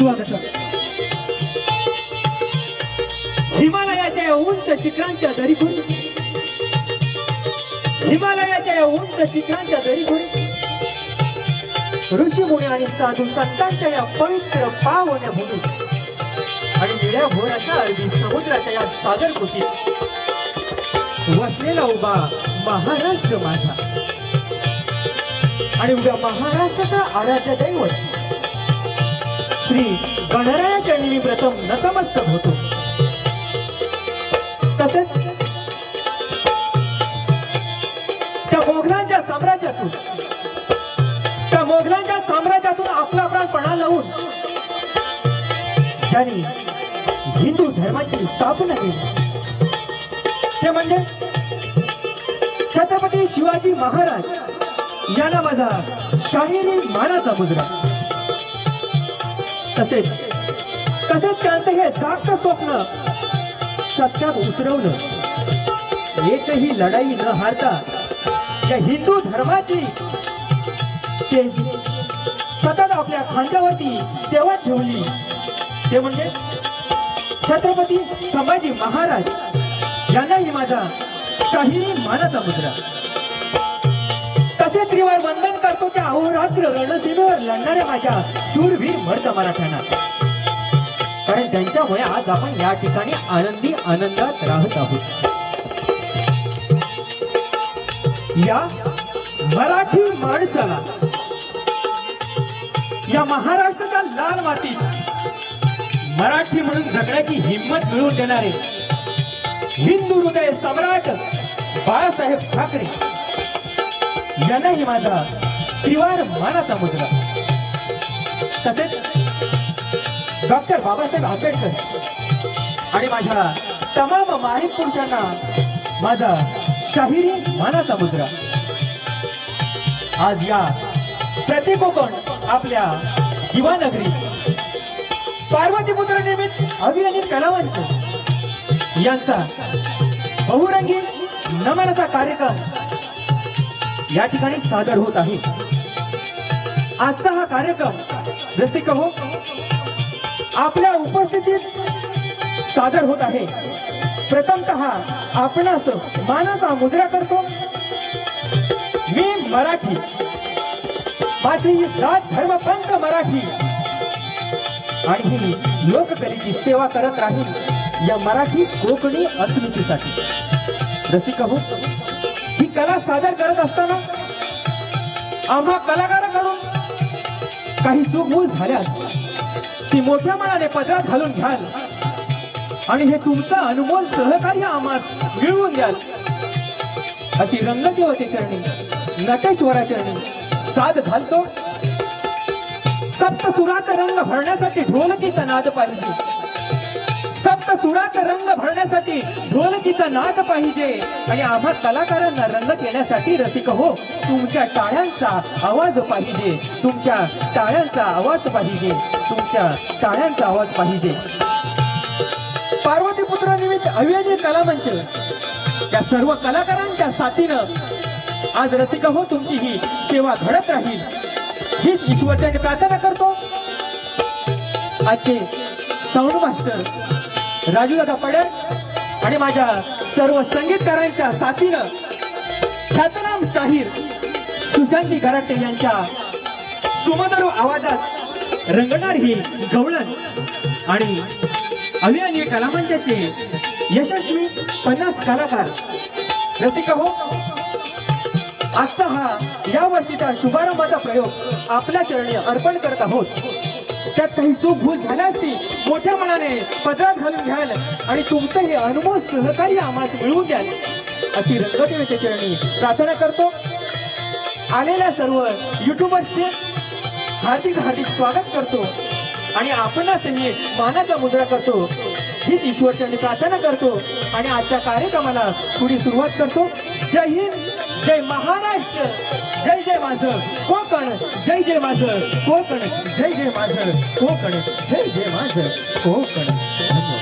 स्वागत हिमालयाच्या उंच शिखरांच्या दरीखोरी. हिमालयाच्या उंच शिखरांच्या दरीखोरी. ऋषीमुनी आणि साधू संतांच्या या पवित्र पावन्या भूमी. आणि निळ्या भोराच्या अरबी समुद्राच्या या सागर कुशीत वसलेला उभा महाराष्ट्र माझा. आणि उद्या महाराष्ट्राचा आराध्य दैवत. श्री गणरायाच्या प्रथम नतमस्तक होतो तसेच त्या मोगलांच्या साम्राज्यातून त्या मोगलांच्या साम्राज्यातून आपला प्राण पणा लावून ज्यांनी हिंदू धर्माची स्थापना केली. ते म्हणजे छत्रपती शिवाजी महाराज यांना माझा शाहिरी मानाचा मुद्रा. तसेच तसेच त्यांचं हे जागत स्वप्न सत्यात उतरवणं एकही लढाई न हारता या हिंदू धर्माची ते सतत आपल्या खांद्यावरती तेव्हा ठेवली. ते म्हणजे छत्रपती संभाजी महाराज. यांनाही माझा शाही मानाचा मुद्रा वंदन करतो त्या अहोरात्र रणसीमेवर लढणाऱ्या माझ्या शूरवीर मर्द मराठ्यांना. कारण त्यांच्यामुळे आज आपण या ठिकाणी आनंदी आनंदात राहत आहोत. या मराठी माणसाला या महाराष्ट्राच्या लाल मातीत मराठी म्हणून जगण्याची हिंमत मिळवून देणारे हिंदू हृदय सम्राट बाळासाहेब ठाकरे यांनाही माझा त्रिवार मानाचा मुद्रा तसेच डॉक्टर बाबासाहेब आंबेडकर आणि माझ्या तमाम माहीत पुरुषांना माझा शाहिरी मानाचा मुद्रा आज या प्रतिकोकण आपल्या दिवानगरी पार्वती पुत्र निमित्त अभियानित कलावंत यांचा बहुरंगी नमनाचा कार्यक्रम या ठिकाणी सादर होत आहे. आजचा हा कार्यक्रम जसे कहो आपल्या उपस्थितीत सादर होत आहे. प्रथमतः आपणास मानाचा मुद्रा करतो. मी मराठी. माझी जात धर्म पंथ मराठी. आणि ही लोककलेची सेवा करत राहील या मराठी कोकणी अस्मितीसाठी. रसिक हो ही कला सादर करत असताना आम्हा कलाकाराकडून काही चूकभूल झाल्यास ती मोठ्या मनाने पदरात घालून घ्याल. आणि हे तुमचं अनमोल सहकार्य आम्हास मिळवून द्याल. अशी रंगदेवते चरणी. नटेश्वरा चरणी. साध घालतो. सप्त सुरात रंग भरण्यासाठी ढोलकीचा नाद पाहिजे. सप्त सुरात रंग भरण्यासाठी ढोलकीचा नाद पाहिजे. आणि आम्हा कलाकारांना रंगत देण्यासाठी रसिक हो. तुमच्या टाळ्यांचा आवाज पाहिजे. तुमच्या टाळ्यांचा आवाज पाहिजे. तुमच्या टाळ्यांचा आवाज पाहिजे. पार्वती पुत्र निमित्त कला कलामंच या सर्व कलाकारांच्या साथीनं आज रसिक हो तुमची ही सेवा घडत राहील. हीच ईश्वरच्या प्रार्थना करतो. आजचे साऊंड मास्टर राजू पडेल आणि माझ्या सर्व संगीतकारांच्या साथीनं ख्यातनाम शाहीर सुशांती घराटे यांच्या सुमधुर आवाजात रंगणार ही गवळण आणि अभियानी कलामंचाचे यशस्वी पन्नास कलाकार रसिका हो. आजचा हा या वर्षीचा शुभारंभाचा प्रयोग आपल्या चरणी अर्पण करत आहोत. त्यात काही चूक भूल झाल्या असती मोठ्या मनाने पदरात घालून घ्याल आणि तुमचं हे अनुभव सहकार्य आम्हाला मिळवून द्याल. अशी रंगदेवीच्या चरणी प्रार्थना करतो. आलेल्या सर्व युट्यूबर्सचे हार्दिक हार्दिक स्वागत करतो. आणि आपणच हे मानाचा मुद्रा करतो. हीच ईश्वरचरणी प्रार्थना करतो. आणि आजच्या कार्यक्रमाला पुढे सुरुवात करतो. जय हिंद! जय महाराष्ट्र जय जय माझं कोकण जय जय माझं कोकण जय जय माझं कोकण जय जय माझं कोकण धन्यवाद